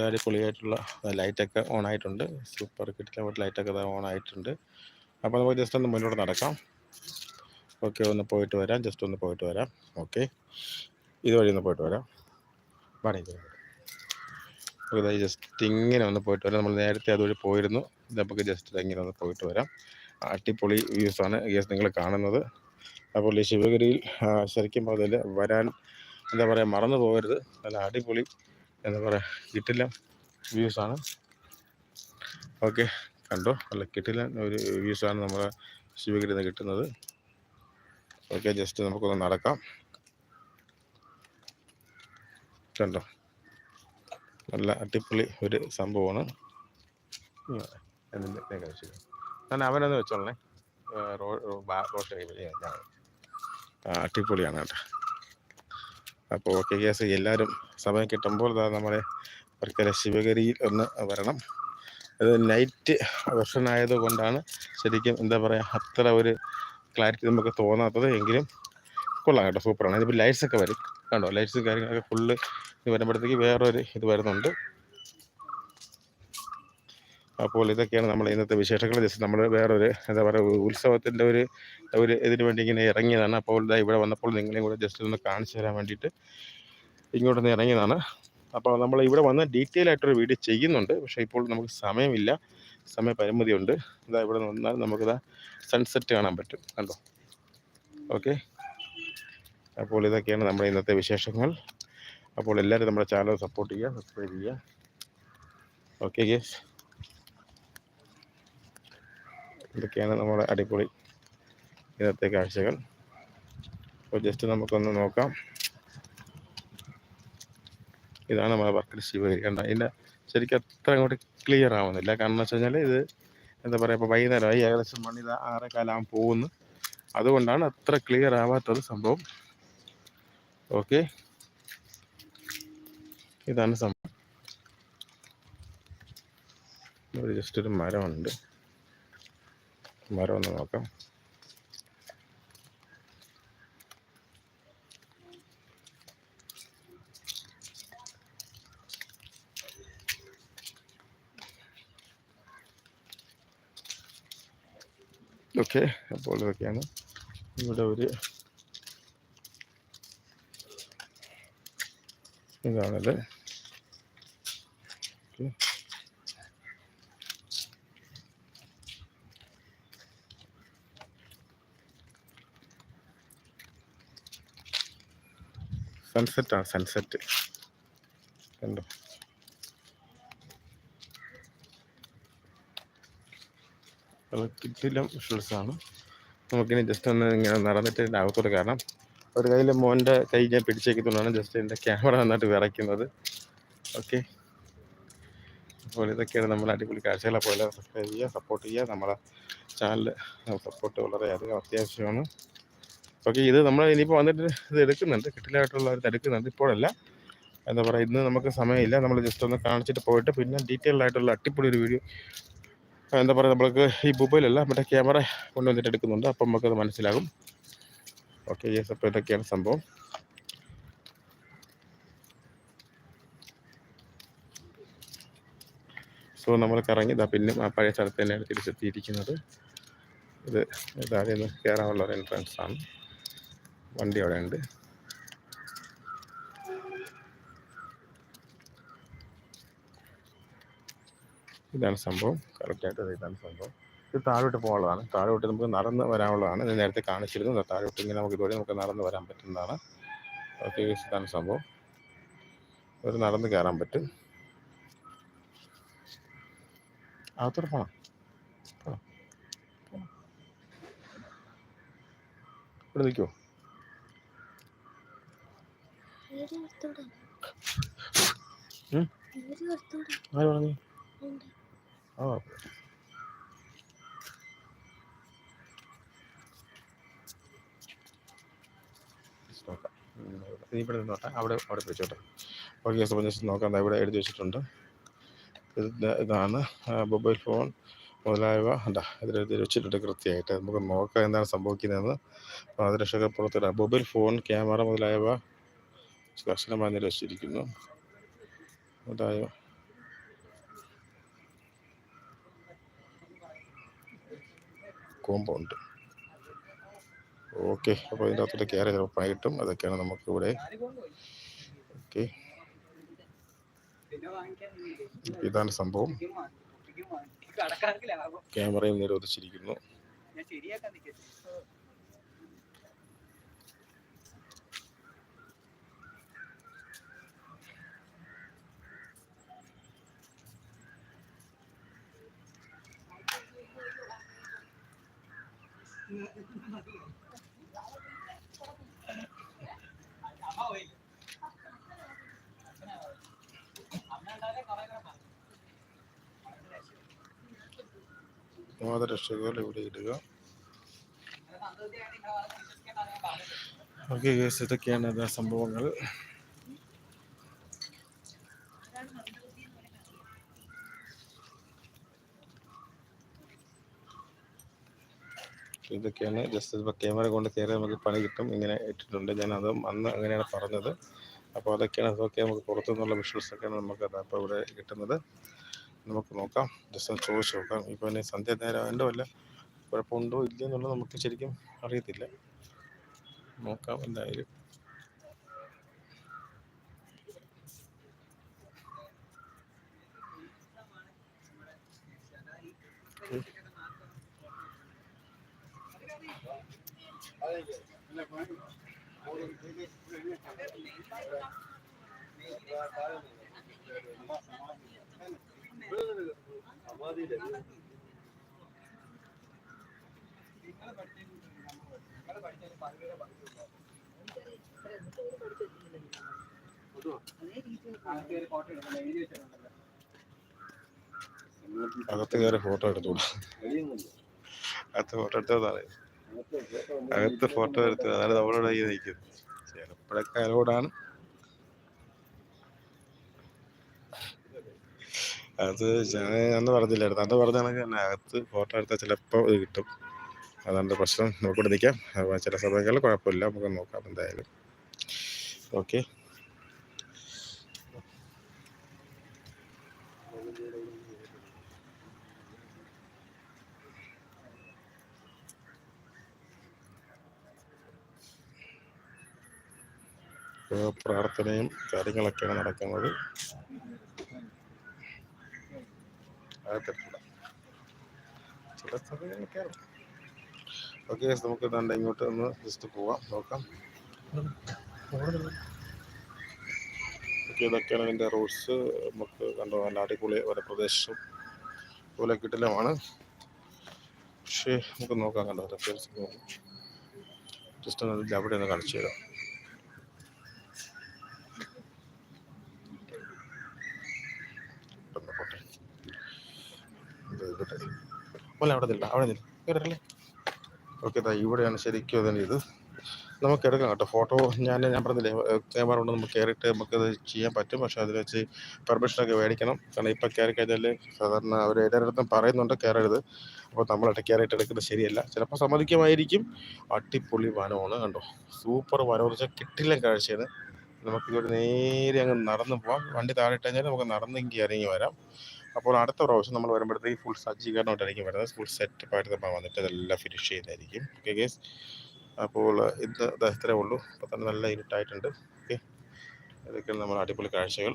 അടിപൊളിയായിട്ടുള്ള ലൈറ്റൊക്കെ ഓൺ ആയിട്ടുണ്ട് സൂപ്പർ കിട്ടില്ല ലൈറ്റൊക്കെ ഓൺ ആയിട്ടുണ്ട് അപ്പോൾ നമുക്ക് ജസ്റ്റ് ഒന്ന് മുന്നോട്ട് നടക്കാം. ഓക്കെ ഒന്ന് പോയിട്ട് വരാം. ജസ്റ്റ് ഒന്ന് പോയിട്ട് വരാം. ഓക്കെ. ഇതുവഴി ഒന്ന് പോയിട്ട് വരാം. വാടക ഇതായി ജസ്റ്റ് ഇങ്ങനെ ഒന്ന് പോയിട്ട് വരാം. നമ്മൾ നേരത്തെ അതുവഴി പോയിരുന്നു. നമുക്ക് ജസ്റ്റ് ഇങ്ങനെ ഒന്ന് പോയിട്ട് വരാം. അടിപൊളി വ്യൂസാണ് ഗ്യാസ് നിങ്ങൾ കാണുന്നത്. അപ്പോൾ ഈ ശിവഗിരിയിൽ ശരിക്കും പറഞ്ഞാൽ വരാൻ എന്താ പറയുക മറന്നു പോകരുത്. നല്ല അടിപൊളി എന്താ പറയുക കിട്ടില്ല. വ്യൂസാണ് ഓക്കെ കണ്ടോ? അല്ല കിട്ടില്ല. ഒരു വ്യൂസാണ് നമ്മുടെ ശിവഗിരിയിൽ നിന്ന് കിട്ടുന്നത്. ഓക്കെ ജസ്റ്റ് നമുക്കൊന്ന് നടക്കാം. കണ്ടോ? നല്ല അടിപൊളി ഒരു സംഭവമാണ്. എന്തിന്റെ ഞാൻ അവനൊന്ന് വെച്ചോളണേ. റോഡ് റോഡ് അടിപൊളിയാണ് കേട്ടോ. അപ്പോൾ ഓക്കെ കേസ് എല്ലാവരും സമയം കിട്ടുമ്പോൾ നമ്മുടെ വർക്കല ശിവഗിരിയിൽ ഒന്ന് വരണം. അത് നൈറ്റ് വെർഷൻ ആയതുകൊണ്ടാണ് ശരിക്കും എന്താ പറയുക അത്ര ഒരു ക്ലാരിറ്റി നമുക്ക് തോന്നാത്തത്. എങ്കിലും കൊള്ളാം കേട്ടോ സൂപ്പറാണ് ഇതിപ്പോൾ ലൈറ്റ്സൊക്കെ വരും. കണ്ടോ? ലൈറ്റ്സും കാര്യങ്ങളൊക്കെ ഫുള്ള് ഇത് വരുമ്പോഴത്തേക്ക് വേറൊരു ഇത് വരുന്നുണ്ട്. അപ്പോൾ ഇതൊക്കെയാണ് നമ്മൾ ഇന്നത്തെ വിശേഷങ്ങൾ. ജസ്റ്റ് നമ്മൾ വേറൊരു എന്താ പറയുക ഉത്സവത്തിന്റെ ഒരു ഒരു ഇതിന് വേണ്ടി ഇങ്ങനെ ഇറങ്ങിയതാണ്. അപ്പോൾ ഇതാ ഇവിടെ വന്നപ്പോൾ നിങ്ങളെയും കൂടെ ജസ്റ്റ് ഒന്ന് കാണിച്ചു തരാൻ വേണ്ടിയിട്ട് ഇങ്ങോട്ടൊന്ന് ഇറങ്ങിയതാണ്. അപ്പോൾ നമ്മൾ ഇവിടെ വന്ന് ഡീറ്റെയിൽ ആയിട്ടൊരു വീഡിയോ ചെയ്യുന്നുണ്ട്. പക്ഷേ ഇപ്പോൾ നമുക്ക് സമയമില്ല. സമയപരിമിതിയുണ്ട് ഇതാ ഇവിടെ വന്നാൽ നമുക്കിതാ സൺസെറ്റ് കാണാൻ പറ്റും. കണ്ടോ? ഓക്കെ. അപ്പോൾ ഇതൊക്കെയാണ് നമ്മുടെ ഇന്നത്തെ വിശേഷങ്ങൾ. അപ്പോൾ എല്ലാവരും നമ്മുടെ ചാനൽ സപ്പോർട്ട് ചെയ്യുക സബ്സ്ക്രൈബ് ചെയ്യുക. ഓക്കെ ഗേസ് ഇതൊക്കെയാണ് നമ്മുടെ അടിപൊളി ഇന്നത്തെ കാഴ്ചകൾ? അപ്പോൾ ജസ്റ്റ് നമുക്കൊന്ന് നോക്കാം. ഇതാണ് നമ്മുടെ വർക്കല ശിവഗിരി. കണ്ട? ഇതിന്റെ ശരിക്കും അത്ര അങ്ങോട്ട് ക്ലിയർ ആവുന്നില്ല. കാരണം എന്ന് വെച്ച് കഴിഞ്ഞാൽ ഇത് എന്താ പറയുക ഇപ്പോൾ വൈകുന്നേരമായി. ഏകദേശം മണി ഇത് ആറേക്കാലാകുമ്പോൾ പോകുന്നു. അതുകൊണ്ടാണ് അത്ര ക്ലിയർ ആവാത്തത് സംഭവം. ഓക്കെ. ഇതാണ് സംഭവം. ജസ്റ്റ് ഒരു മരമുണ്ട്. മരം ഒന്ന് നോക്കാം. ഓക്കെ അപ്പോൾ ഇതൊക്കെയാണ്. ഇവിടെ ഒരു ഇതാണല്ലേ ഓക്കെ. സൺസെറ്റ് ആണ് സൺസെറ്റ് കണ്ടോ? വിഷ്വൽസ് ആണ്. നമുക്കിനി ജസ്റ്റ് ഒന്ന് ഇങ്ങനെ നടന്നിട്ട് എന്റെ ആവത്തോട് കാരണം ഒരു കയ്യിൽ മോന്റെ കൈ ഞാൻ പിടിച്ചേക്കുന്നതുകൊണ്ടാണ് ജസ്റ്റ് എന്റെ ക്യാമറ നന്നായിട്ട് വിറയ്ക്കുന്നത്. ഓക്കെ അപ്പോൾ ഇതൊക്കെയാണ് നമ്മൾ അടിപൊളി കാഴ്ചകൾ അപ്പോൾ എല്ലാവരും സബ്സ്ക്രൈബ് ചെയ്യുക സപ്പോർട്ട് ചെയ്യുക. നമ്മുടെ ചാനൽ സപ്പോർട്ട് വളരെ അധികം അത്യാവശ്യമാണ്. ഓക്കെ ഇത് നമ്മൾ ഇനിയിപ്പോൾ വന്നിട്ട് ഇത് എടുക്കുന്നുണ്ട്. കിട്ടിലായിട്ടുള്ളവർ എടുക്കുന്നുണ്ട് ഇപ്പോഴല്ല. എന്താ പറയുക ഇന്ന് നമുക്ക് സമയമില്ല. നമ്മൾ ജസ്റ്റ് ഒന്ന് കാണിച്ചിട്ട് പോയിട്ട് പിന്നെ ഡീറ്റെയിൽഡ് ആയിട്ടുള്ള അടിപൊളി ഒരു വീഡിയോ എന്താ പറയുക നമ്മൾക്ക് ഈ മൊബൈലല്ല മറ്റേ ക്യാമറ കൊണ്ടുവന്നിട്ട് എടുക്കുന്നുണ്ട്. അപ്പം നമുക്കത് മനസ്സിലാകും. ഓക്കെ യെസ് അപ്പോൾ ഇതൊക്കെയാണ് സംഭവം. സോ നമ്മൾ കറങ്ങി ഇതാ പിന്നെ ആ പഴയ സ്ഥലത്ത് തന്നെയാണ് തിരിച്ചെത്തിയിരിക്കുന്നത്. ഇത് ഇതാദ്യം കയറാനുള്ള ഒരു എൻട്രൻസ് ആണ്. വണ്ടി അവിടെ ഉണ്ട് ഇതാണ് സംഭവം. കറക്റ്റായിട്ട് ഇതാണ് സംഭവം. ഇത് താഴോട്ട് പോകാനുള്ളതാണ്. താഴോട്ട് നമുക്ക് നടന്ന് വരാനുള്ളതാണ്. ഇത് നേരത്തെ കാണിച്ചിരുന്നു. താഴോട്ട് ഇങ്ങനെ നമുക്ക് ഇതുവഴി നമുക്ക് നടന്ന് വരാൻ പറ്റുന്നതാണ്. ഓക്കെ ഇതാണ് സംഭവം. ഒരു നടന്ന് കയറാൻ പറ്റും. അകത്തോട്ട്. പോണം. ഇവിടെ നിൽക്കുമോ വീഡിയോ എടുത്തോടെ ഉം? വീഡിയോ എടുത്തോടെ ആര് പറഞ്ഞു ഉണ്ട് ആ Just നോക്കാം ഉം, നീ ഇവിടെ നിന്നോട്ടെ അവിടെ അവിടെ വെച്ചോട്ടെ. ഓക്കെ ജസ്റ്റ് അപ്പോൾ ജസ്റ്റ് നോക്കാം. ഇവിടെ എഴുതി വെച്ചിട്ടുണ്ട്. ഇതാണ് മൊബൈൽ ഫോൺ മുതലായവ. എന്താ ഇതിലെഴുതി വെച്ചിട്ടുണ്ട് കൃത്യമായിട്ട്. നമുക്ക് നോക്കാം എന്താണ് സംഭവിക്കുന്നതെന്ന്. അതിരക്ഷകപ്പുറത്തിടാം പുറത്തിട. മൊബൈൽ ഫോൺ ക്യാമറ മുതലായവ. കർശനമായി നിരസിച്ചിരിക്കുന്നു അതായ കോമ്പൗണ്ട്. ഓക്കെ അപ്പോൾ അതിന്റെ അകത്തോട്ട് കയറി ചിലപ്പോൾ കിട്ടും. അതൊക്കെയാണ് നമുക്കിവിടെ. ഓക്കെ. ഇതാണ് സംഭവം. ക്യാമറയും നിരോധിച്ചിരിക്കുന്നു. പാദരക്ഷകൾ ഇവിടെ ഇടുക. ഓക്കെ ഇതൊക്കെയാണ് ഇതാ സംഭവങ്ങൾ. ഇതൊക്കെയാണ് ജസ്റ്റ് ഇപ്പോൾ ക്യാമറ കൊണ്ട് കയറി നമുക്ക് പണി കിട്ടും. ഇങ്ങനെ ഇട്ടിട്ടുണ്ട്. ഞാൻ അത് അന്ന് അങ്ങനെയാണ് പറഞ്ഞത്. അപ്പോൾ അതൊക്കെയാണ് അതൊക്കെ നമുക്ക് പുറത്തു നിന്നുള്ള വിഷ്വൽസ് ഒക്കെയാണ് നമുക്ക് അപ്പോൾ ഇവിടെ കിട്ടുന്നത്. നമുക്ക് നോക്കാം. ജസ്റ്റ് ചോദിച്ച് നോക്കാം. ഇപ്പോൾ ഇനി സന്ധ്യ നേരം അല്ല? കുഴപ്പമുണ്ടോ? ഇല്ലയോ എന്നുള്ളത് നമുക്ക് ശരിക്കും അറിയത്തില്ല. നോക്കാം എന്തായാലും. അകത്ത് കയറി ഫോട്ടോ എടുത്തോളൂ അകത്ത് ഫോട്ടോ എടുത്തതാണ് അകത്ത് ഫോട്ടോ എടുത്തു അതാണ് നമ്മളോട് ഈ നയിക്കുന്നത് ചിലപ്പോഴൊക്കെ അലോടാണ് അത് അന്ന് പറഞ്ഞില്ലായിരുന്നു. അന്ന് പറഞ്ഞ കണക്ക് തന്നെ അകത്ത് ഫോട്ടോ എടുത്താൽ ചിലപ്പോൾ ഇത് കിട്ടും. അതാണ് പ്രശ്നം. നമുക്കിവിടെ നിൽക്കാം. ചില സമയങ്ങളിൽ കുഴപ്പമില്ല. നമുക്ക് നോക്കാം എന്തായാലും. ഓക്കെ. പ്രാർത്ഥനയും കാര്യങ്ങളൊക്കെയാണ് നടക്കുന്നത്. ചില സമയങ്ങളൊക്കെ ഓക്കെ നമുക്ക് ദാണ്ട ഇങ്ങോട്ട് ഒന്ന് ജസ്റ്റ് പോവാം. നോക്കാം. ഓക്കെ ഇതൊക്കെയാണ് അതിന്റെ റൂട്ട്സ് നമുക്ക് കണ്ടു നല്ല അടിപൊളി ഒരു പ്രദേശം. പോലെ കിട്ടിലമാണ് പക്ഷേ നമുക്ക് നോക്കാം കണ്ടോ ജസ്റ്റ് ഒന്ന് അവിടെ ഒന്ന് കാണിച്ചു തരാം പെട്ടെന്ന് പോട്ടെ ഇത് ഇവിടെ പോലെ അവിടെ നില്ല അവിടെ നില്ല കേട്ടല്ലേ ഓക്കെ ഇതാ ഇവിടെയാണ് ശരിക്കും അതിന് ഇത്. നമുക്ക് എടുക്കാം കേട്ടോ. ഫോട്ടോ ഞാൻ ഞാൻ പറഞ്ഞില്ലേ ക്യാമറ കൊണ്ട് നമുക്ക് കയറിയിട്ട് നമുക്കത് ചെയ്യാൻ പറ്റും. പക്ഷെ അതിൽ വെച്ച് പെർമിഷനൊക്കെ മേടിക്കണം. കാരണം ഇപ്പം കയറി കഴിഞ്ഞാൽ സാധാരണ അവർ എല്ലായിടത്തും പറയുന്നുണ്ട് കയറരുത്. അപ്പോൾ നമ്മളായിട്ട് കയറിയിട്ട് എടുക്കുന്നത് ശരിയല്ല. ചിലപ്പോൾ സമ്മതിക്കുമായിരിക്കും. അടിപൊളി വനമാണ് കണ്ടോ. സൂപ്പർ വനം എന്ന് വെച്ചാൽ കിട്ടില്ല കാഴ്ചയാണ്. നമുക്ക് ഇവിടെ നേരെ അങ്ങ് നടന്നു പോവാം. വണ്ടി താഴെ ഇട്ട് കഴിഞ്ഞാൽ നമുക്ക് നടന്നെങ്കിൽ ഇറങ്ങി വരാം. അപ്പോൾ അടുത്ത പ്രാവശ്യം നമ്മൾ വരുമ്പോഴത്തേക്ക് ഫുൾ സജ്ജീകരണമായിട്ടായിരിക്കും വരുന്നത്. ഫുൾ സെറ്റപ്പ് ആയിട്ട് നമ്മൾ വന്നിട്ട് അതെല്ലാം ഫിനിഷ് ചെയ്യുന്നതായിരിക്കും ഓക്കെ ഗേസ് അപ്പോൾ ദാ ഇത്രേ ഉള്ളൂ. അപ്പോൾ തന്നെ നല്ല ഇരുട്ടായിട്ടുണ്ട്. ഓക്കെ ഇതൊക്കെയാണ് നമ്മൾ അടിപൊളി കാഴ്ചകൾ.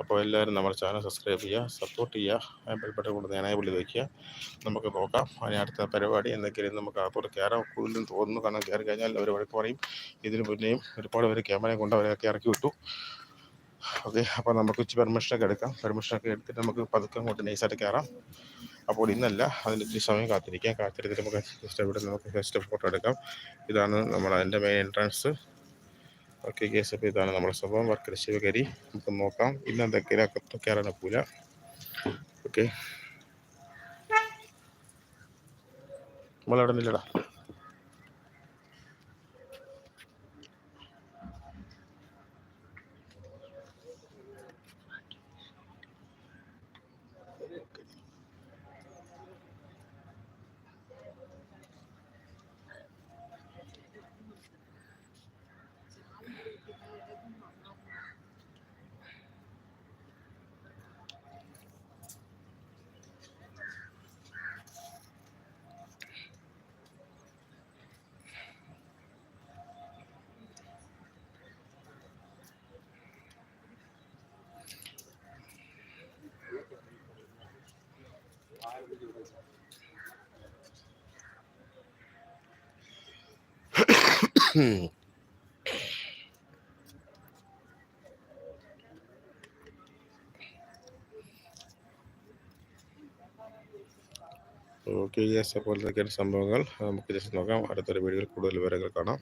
അപ്പോൾ എല്ലാവരും നമ്മുടെ ചാനൽ സബ്സ്ക്രൈബ് ചെയ്യുക സപ്പോർട്ട് ചെയ്യുക ബെൽബട്ടൺ കൊണ്ട് വിളി വയ്ക്കുക നമുക്ക് നോക്കാം അതിന് അടുത്ത പരിപാടി എന്തൊക്കെയാണ് നമുക്ക് അകത്തോട്ട് കയറാൻ കൂടുതലും തോന്നുന്നു. കാരണം കയറി കഴിഞ്ഞാൽ അവർ വഴക്ക് പറയും. ഇതിന് മുന്നേയും ഒരുപാട് പേര് ക്യാമറയും കൊണ്ട് അവരെയൊക്കെ ഇറക്കി വിട്ടു. ഓക്കെ അപ്പോൾ നമുക്ക് ഇച്ചിരി പെർമിഷനൊക്കെ എടുക്കാം. പെർമിഷനൊക്കെ എടുത്തിട്ട് നമുക്ക് പതുക്കെ അങ്ങോട്ട് നൈസായിട്ട് കയറാം. അപ്പോൾ ഇന്നല്ല അതിന് ഇത്തിരി സമയം കാത്തിരിക്കാം. കാത്തിരുത്തിട്ട് നമുക്ക് ജസ്റ്റ് ഇവിടെ നമുക്ക് ഫസ്റ്റ് ഫോട്ടോ എടുക്കാം. ഇതാണ് നമ്മൾ അതിന്റെ മെയിൻ എൻട്രൻസ് ഓക്കെ കേസ് അപ്പോൾ ഇതാണ് നമ്മുടെ സ്വഭാവം. വർക്കര ശിവകരി നമുക്ക് നോക്കാം. ഇന്ന് എന്തൊക്കെ അകത്ത് പൂല? ഓക്കെ. നമ്മളവിടെ നില്ലടാ. Hmm. ഓക്കെ യെസ് അപ്പോൾ ഇതൊക്കെയാണ് സംഭവങ്ങൾ. നമുക്ക് ജസ്റ്റ് നോക്കാം. അടുത്തൊരു വീഡിയോയിൽ കൂടുതൽ വിവരങ്ങൾ കാണാം.